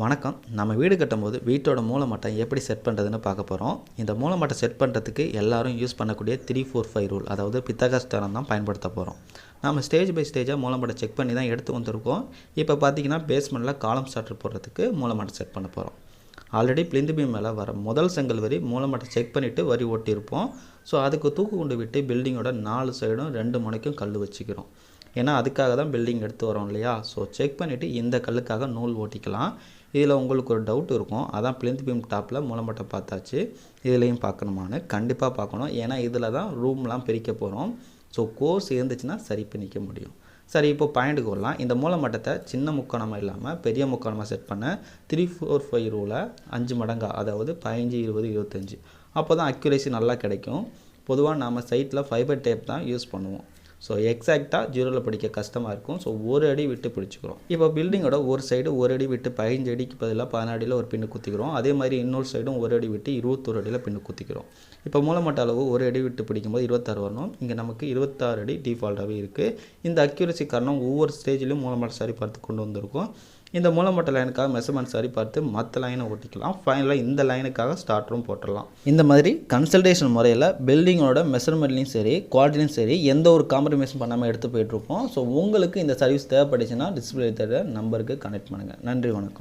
வணக்கம். நம்ம வீடு கட்டும்போது வீட்டோட மூலமட்டம் எப்படி செட் பண்ணுறதுன்னு பார்க்க போகிறோம் இந்த மூலமட்டம் செட் பண்ணுறதுக்கு எல்லாரும் யூஸ் பண்ணக்கூடிய த்ரீ ஃபோர் ஃபைவ் ரூல் அதாவது பித்தகாஸ்தரம் தான் பயன்படுத்த போகிறோம் நம்ம ஸ்டேஜ் பை ஸ்டேஜாக மூலமட்டம் செக் பண்ணி தான் எடுத்து வந்திருக்கோம். இப்போ பார்த்தீங்கன்னா பேஸ்மெண்ட்டில் காலம் ஸ்டார்டர் போடுறதுக்கு மூலமட்டம் செட் பண்ண போகிறோம் ஆல்ரெடி பிளிந்து பீம் மேலே வர முதல் செங்கல் வரி மூலமட்டம் செக் பண்ணிவிட்டு வரி ஓட்டியிருப்போம். ஸோ அதுக்கு தூக்கு கொண்டு விட்டு பில்டிங்கோட நாலு சைடும் ரெண்டு முனைக்கும் கல் வச்சுக்கிறோம். ஏன்னா அதுக்காக தான் பில்டிங் எடுத்து வரோம் இல்லையா? ஸோ செக் பண்ணிவிட்டு இந்த கல்லுக்காக நூல் ஓட்டிக்கலாம். இதில் உங்களுக்கு ஒரு டவுட் இருக்கும். அதான் பிளிந்த் பீம் டாப்பில் மூலமட்டம் பார்த்தாச்சு. இதுலேயும் பார்க்கணுமான்னு கண்டிப்பாக பார்க்கணும். ஏன்னா இதில் தான் ரூம்லாம் பிரிக்க போகிறோம் ஸோ கோர்ஸ் இருந்துச்சுன்னா சரி பண்ணிக்க முடியும். சரி இப்போ பாயிண்ட்டுக்கு வரலாம். இந்த மூலமட்டத்தை சின்ன முக்கோணமாக இல்லாமல் பெரிய முக்கோணமாக செட் பண்ண த்ரீ ஃபோர் ஃபைவ் ரூவில் அஞ்சு மடங்கா அதாவது பதினஞ்சு இருபது இருபத்தஞ்சி. அப்போ தான் அக்யூரேசி நல்லா கிடைக்கும். பொதுவாக நாம் சைட்டில் ஃபைபர் டேப் தான் யூஸ் பண்ணுவோம். ஸோ எக்ஸாக்டாக ஜீரோவில் படிக்க கஷ்டமாக இருக்கும். ஸோ ஒரு அடி விட்டு பிடிச்சிக்கிறோம். இப்போ பில்டிங்கோட ஒரு சைடு ஒரு அடி விட்டு பதினஞ்சு அடிக்கு பதிலாக பதினாடியில் ஒரு பின்னு குத்திக்கிறோம். அதே மாதிரி இன்னொரு சைடும் ஒரு அடி விட்டு இருபத்தொரு அடியில் பின்னு குத்திக்கிறோம். இப்போ மூலமட்ட அளவு ஒரு அடி விட்டு பிடிக்கும்போது இருபத்தாறு வரணும். இங்கே நமக்கு இருபத்தாறு அடி டிஃபால்ட்டாகவே இருக்குது இந்த அக்யூரசி காரணம் ஒவ்வொரு ஸ்டேஜ்லையும் மூலமட்ட சரி பார்த்து கொண்டு வந்திருக்கும். இந்த மூலமட்ட லைனுக்காக மெஷர்மெண்ட் சரி பார்த்து மற்ற லைனை ஓட்டிக்கலாம் ஃபைனலாக இந்த லைனுக்காக ஸ்டார்டரும் போட்டுடலாம். இந்த மாதிரி கன்சல்டேஷன் முறையில் பில்டிங்கோட மெஷர்மெண்ட்லையும் சரி குவாலிட்டிலையும் சரி எந்த ஒரு காம்ப்ரமைஸ் பண்ணாமல் எடுத்து போயிட்டுருக்கோம் ஸோ உங்களுக்கு இந்த சர்வீஸ் தேவைப்பட்டுச்சுன்னா டிஸ்பிளே தர நம்பருக்கு கனெக்ட் பண்ணுங்கள் நன்றி வணக்கம்.